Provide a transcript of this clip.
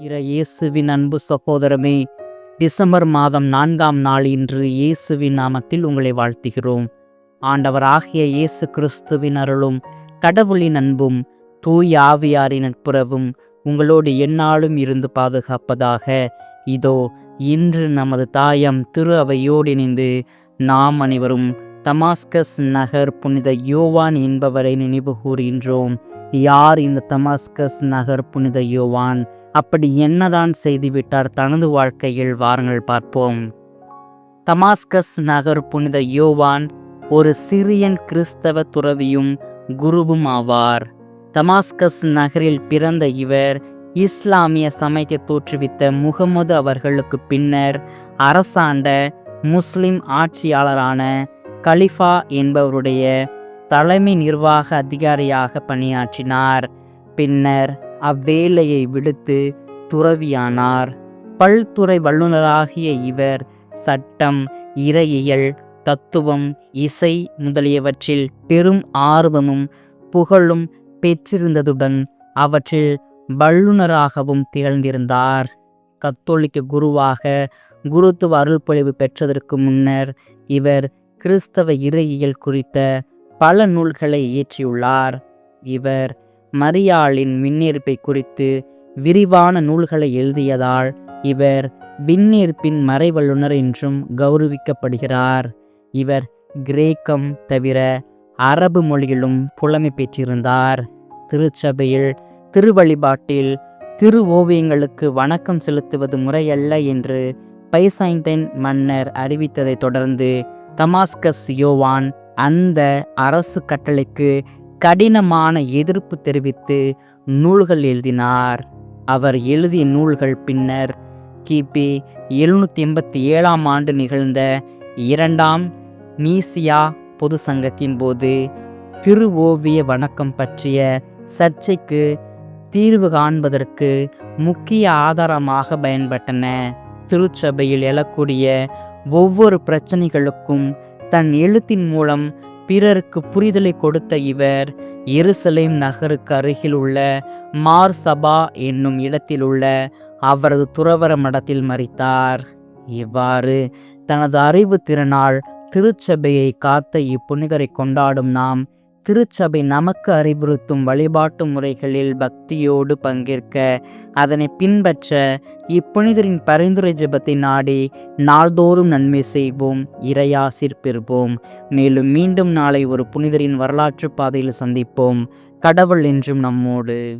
இற இயேசுவின் அன்பு சகோதரமே டிசம்பர் மாதம் நான்காம் நாள் இன்று இயேசுவின் நாமத்தில் உங்களை வாழ்த்துகிறோம். ஆண்டவராகிய இயேசு கிறிஸ்துவின் அருளும் கடவுளின் அன்பும் தூய் ஆவியாரின் நட்புறவும் உங்களோடு எந்நாளும் இருந்து பாதுகாப்பதாக. இதோ இன்று நமது தாயம் திரு அவையோடு இணைந்து நாம் அனைவரும் தமாஸ்கஸ் நகர் புனித யோவான் என்பவரை நினைவு கூறுகின்றோம். யார் இந்த தமாஸ்கஸ் நகர் புனித யோவான்? அப்படி என்னதான் செய்துவிட்டார் தனது வாழ்க்கையில்? வாருங்கள் பார்ப்போம். தமாஸ்கஸ் நகர் புனித யோவான் ஒரு சிறியன் கிறிஸ்தவ துறவியும் குருவும் ஆவார். தமாஸ்கஸ் நகரில் பிறந்த இவர் இஸ்லாமிய சமயத்தை தோற்றுவித்த முகமது அவர்களுக்கு பின்னர் அரசாண்ட முஸ்லிம் ஆட்சியாளரான கலிஃபா என்பவருடைய தலைமை நிர்வாக அதிகாரியாக பணியாற்றினார். பின்னர் அவ்வேலையை விடுத்து துறவியானார். பல்துறை வல்லுநராகிய இவர் சட்டம் இறையியல் தத்துவம் இசை முதலியவற்றில் பெரும் ஆர்வமும் புகழும் பெற்றிருந்ததுடன் அவற்றில் வல்லுநராகவும் திகழ்ந்திருந்தார். கத்தோலிக்க குருவாக குருத்துவ அருள்பொழிவு பெற்றதற்கு முன்னர் இவர் கிறிஸ்தவ இறையியல் குறித்த பல நூல்களை இயற்றியுள்ளார். இவர் மரியாளின் விண்ணேற்பை குறித்து விரிவான நூல்களை எழுதியதால் இவர் விண்ணேற்பின் மறைவல்லுனர் என்றும் கௌரவிக்கப்படுகிறார். இவர் கிரேக்கம் தவிர அரபு மொழியிலும் புலமை பெற்றிருந்தார். திருச்சபையில் திருவழிபாட்டில் திரு ஓவியங்களுக்கு வணக்கம் செலுத்துவது முறையல்ல என்று பைசைந்தன் மன்னர் அறிவித்ததைத் தொடர்ந்து தமாஸ்கஸ் யோவான் அந்த அரசு கட்டளைக்கு கடினமான எதிர்ப்பு தெரிவித்து நூல்கள் எழுதினார். அவர் எழுதிய நூல்கள் பின்னர் கிபி எழுநூற்றி எண்பத்தி ஏழாம் ஆண்டு நிகழ்ந்த இரண்டாம் நீசியா பொது சங்கத்தின் போது திரு ஓவிய வணக்கம் பற்றிய சர்ச்சைக்கு தீர்வு காண்பதற்கு முக்கிய ஆதாரமாக பயன்பட்டன. திருச்சபையில் எழக்கூடிய ஒவ்வொரு பிரச்சனைகளுக்கும் தன் எழுத்தின் மூலம் பிறருக்கு புரிதலை கொடுத்த இவர் எருசலேம் நகருக்கு அருகில் உள்ள மார் சபா என்னும் இடத்தில் உள்ள அவரது துறவர மடத்தில் மறித்தார் இவ்வாறு தனது அறிவு திறனால் திருச்சபையை காத்த இப்புனிதரை கொண்டாடும் நாம் திருச்சபை நமக்கு அறிவுறுத்தும் வழிபாட்டு முறைகளில் பக்தியோடு பங்கேற்க அதனை பின்பற்ற இப்புனிதரின் பரிந்துரை ஜெபத்தை நாடி நாள்தோறும் நன்மை செய்வோம் இறையாசிர் பெறுவோம். மேலும் மீண்டும் நாளை ஒரு புனிதரின் வரலாற்று பாதையில் சந்திப்போம். கடவுள் என்றும் நம்மோடு.